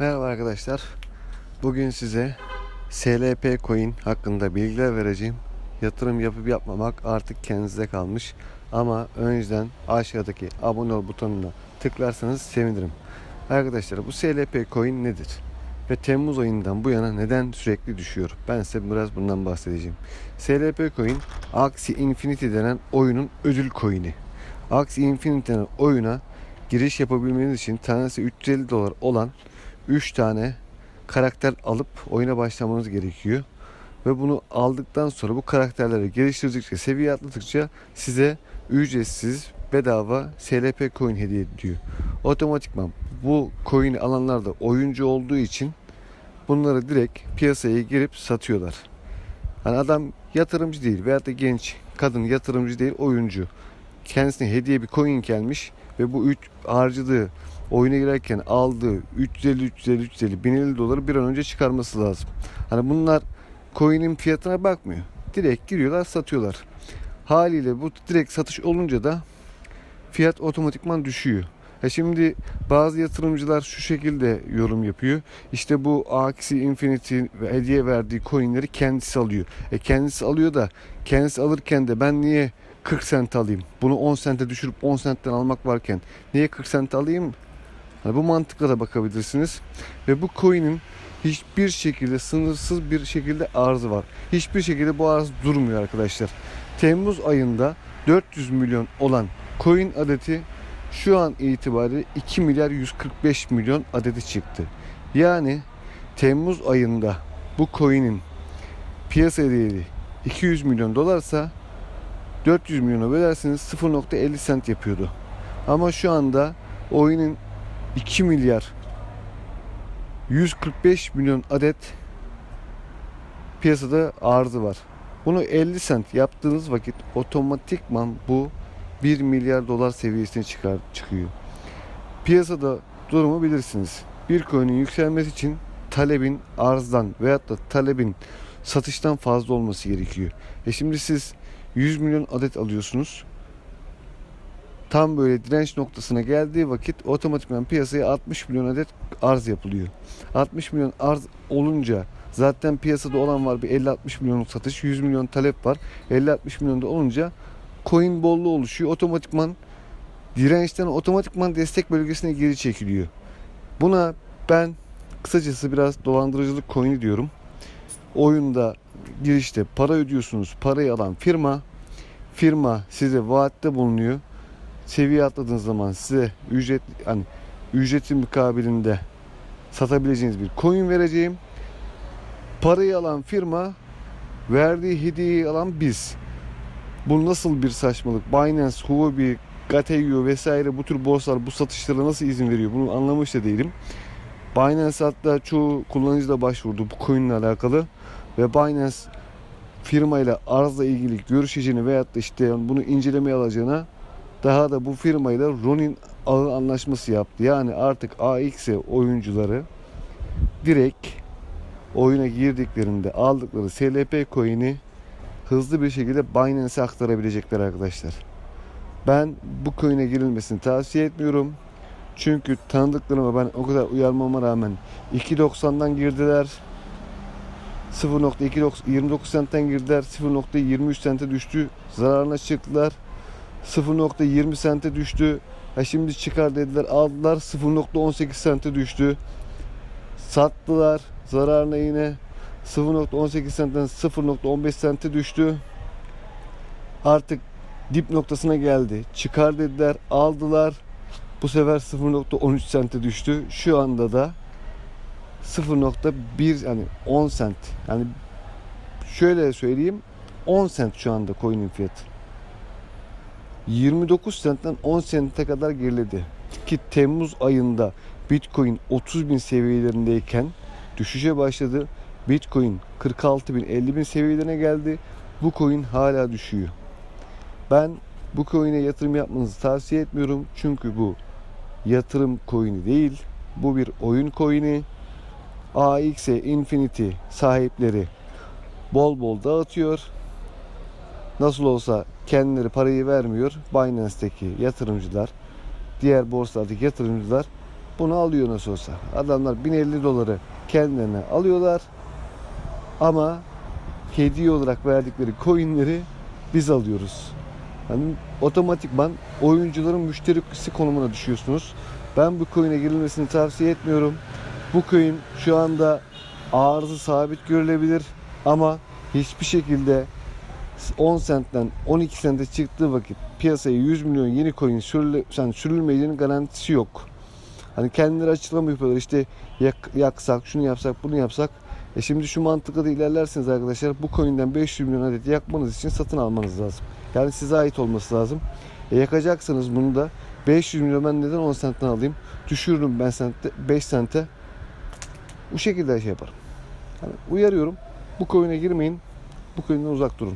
Merhaba arkadaşlar. Bugün size SLP coin hakkında bilgiler vereceğim. Yatırım yapıp yapmamak artık kendinize kalmış. Ama önceden aşağıdaki abone ol butonuna tıklarsanız sevinirim. Arkadaşlar bu SLP coin nedir? Ve Temmuz ayından bu yana neden sürekli düşüyor? Ben size biraz bundan bahsedeceğim. SLP coin Axie Infinity denen oyunun ödül coin'i. Axie Infinity denen oyuna giriş yapabilmeniz için tanesi 350 dolar olan 3 tane karakter alıp oyuna başlamanız gerekiyor. Ve bunu aldıktan sonra bu karakterleri geliştirdikçe, seviye atladıkça size ücretsiz bedava SLP coin hediye ediyor. Otomatikman bu coin'i alanlar da oyuncu olduğu için bunları direkt piyasaya girip satıyorlar. Hani adam yatırımcı değil veyahut da genç kadın yatırımcı değil oyuncu. Kendisine hediye bir coin gelmiş ve bu üç harcadığı oyuna girerken aldığı 350 350 350 1050 doları bir an önce çıkarması lazım. Hani bunlar coin'in fiyatına bakmıyor. Direkt giriyorlar satıyorlar. Haliyle bu direkt satış olunca da fiyat otomatikman düşüyor. E şimdi bazı yatırımcılar şu şekilde yorum yapıyor. İşte bu Axie Infinity hediye verdiği coinleri kendisi alıyor. E kendisi alıyor da kendisi alırken de ben niye 40 sent alayım? Bunu 10 sente düşürüp 10 sentten almak varken niye 40 sent alayım? Hani bu mantıkla da bakabilirsiniz. Ve bu coin'in hiçbir şekilde sınırsız bir şekilde arzı var. Hiçbir şekilde bu arz durmuyor arkadaşlar. Temmuz ayında 400 milyon olan coin adeti şu an itibariyle 2 milyar 145 milyon adeti çıktı. Yani Temmuz ayında bu coin'in piyasa değeri 200 milyon dolarsa 400 milyona bölerseniz 0.50 sent yapıyordu. Ama şu anda oyunun 2 milyar 145 milyon adet piyasada arzı var. Bunu 50 sent yaptığınız vakit otomatikman bu 1 milyar dolar seviyesine çıkar çıkıyor. Piyasada durumu bilirsiniz. Bir coin'in yükselmesi için talebin arzdan veyahut da talebin satıştan fazla olması gerekiyor. E şimdi siz 100 milyon adet alıyorsunuz. Tam böyle direnç noktasına geldiği vakit otomatikman piyasaya 60 milyon adet arz yapılıyor. 60 milyon arz olunca zaten piyasada olan var bir 50-60 milyonluk satış, 100 milyon talep var. 50-60 milyon da olunca coin bolluğu oluşuyor. Otomatikman dirençten otomatikman destek bölgesine geri çekiliyor. Buna ben kısacası biraz dolandırıcılık coin'i diyorum. Oyunda girişte para ödüyorsunuz. Parayı alan firma firma size vaatte bulunuyor. Seviye atladığınız zaman size ücret hani ücretin mukabilinde satabileceğiniz bir coin vereceğim. Parayı alan firma verdiği hediyeyi alan biz. Bu nasıl bir saçmalık? Binance, Huobi, Gateyo vesaire bu tür borsalar bu satışlara nasıl izin veriyor? Bunu anlamış da değilim. Binance hatta çoğu kullanıcı da başvurdu bu coin alakalı ve Binance firmayla arzla ilgili görüşeceğini veyahut da işte bunu incelemeye alacağına daha da bu firmayla Ronin ağı anlaşması yaptı. Yani artık AXE oyuncuları direkt oyuna girdiklerinde aldıkları SLP coin'i hızlı bir şekilde Binance'e aktarabilecekler arkadaşlar. Ben bu coin'e girilmesini tavsiye etmiyorum. Çünkü tanıdıklarıma ben o kadar uyarmama rağmen 2.90'dan girdiler. 0.29 sentten girdiler. 0.23 sente düştü. Zararına çıktılar. 0.20 sente düştü. Ha şimdi çıkar dediler aldılar 0.18 sente düştü. Sattılar zararına yine 0.18 sentten 0.15 sente düştü. Artık dip noktasına geldi. Çıkar dediler aldılar. Bu sefer 0.13 sente düştü. Şu anda da 0.1 yani 10 sent. Yani şöyle söyleyeyim 10 sent şu anda coin'in fiyatı. 29 sentten 10 sente kadar geriledi. Ki Temmuz ayında Bitcoin 30 bin seviyelerindeyken düşüşe başladı. Bitcoin 46 bin 50 bin seviyelerine geldi. Bu coin hala düşüyor. Ben bu coin'e yatırım yapmanızı tavsiye etmiyorum. Çünkü bu yatırım coin'i değil. Bu bir oyun coin'i. AXE Infinity sahipleri bol bol dağıtıyor. Nasıl olsa kendileri parayı vermiyor. Binance'deki yatırımcılar, diğer borsalardaki yatırımcılar bunu alıyor nasıl olsa. Adamlar 1050 doları kendilerine alıyorlar. Ama hediye olarak verdikleri coinleri biz alıyoruz. Hani otomatikman oyuncuların müşterisi konumuna düşüyorsunuz. Ben bu coin'e girilmesini tavsiye etmiyorum. Bu coin şu anda arzı sabit görülebilir ama hiçbir şekilde 10 sentten 12 sente çıktığı vakit piyasaya 100 milyon yeni coin sürüle, yani sürülmeyeceğinin garantisi yok. Hani kendileri açıklama yapıyorlar işte yak, yaksak, şunu yapsak, bunu yapsak. E şimdi şu mantıkla da ilerlerseniz arkadaşlar bu coin'den 500 milyon adet yakmanız için satın almanız lazım. Yani size ait olması lazım. E yakacaksanız bunu da 500 milyon ben neden 10 sentten alayım? Düşürürüm ben sente, 5 sente. Bu şekilde şey yaparım. Yani uyarıyorum. Bu coin'e girmeyin. Bu coin'den uzak durun.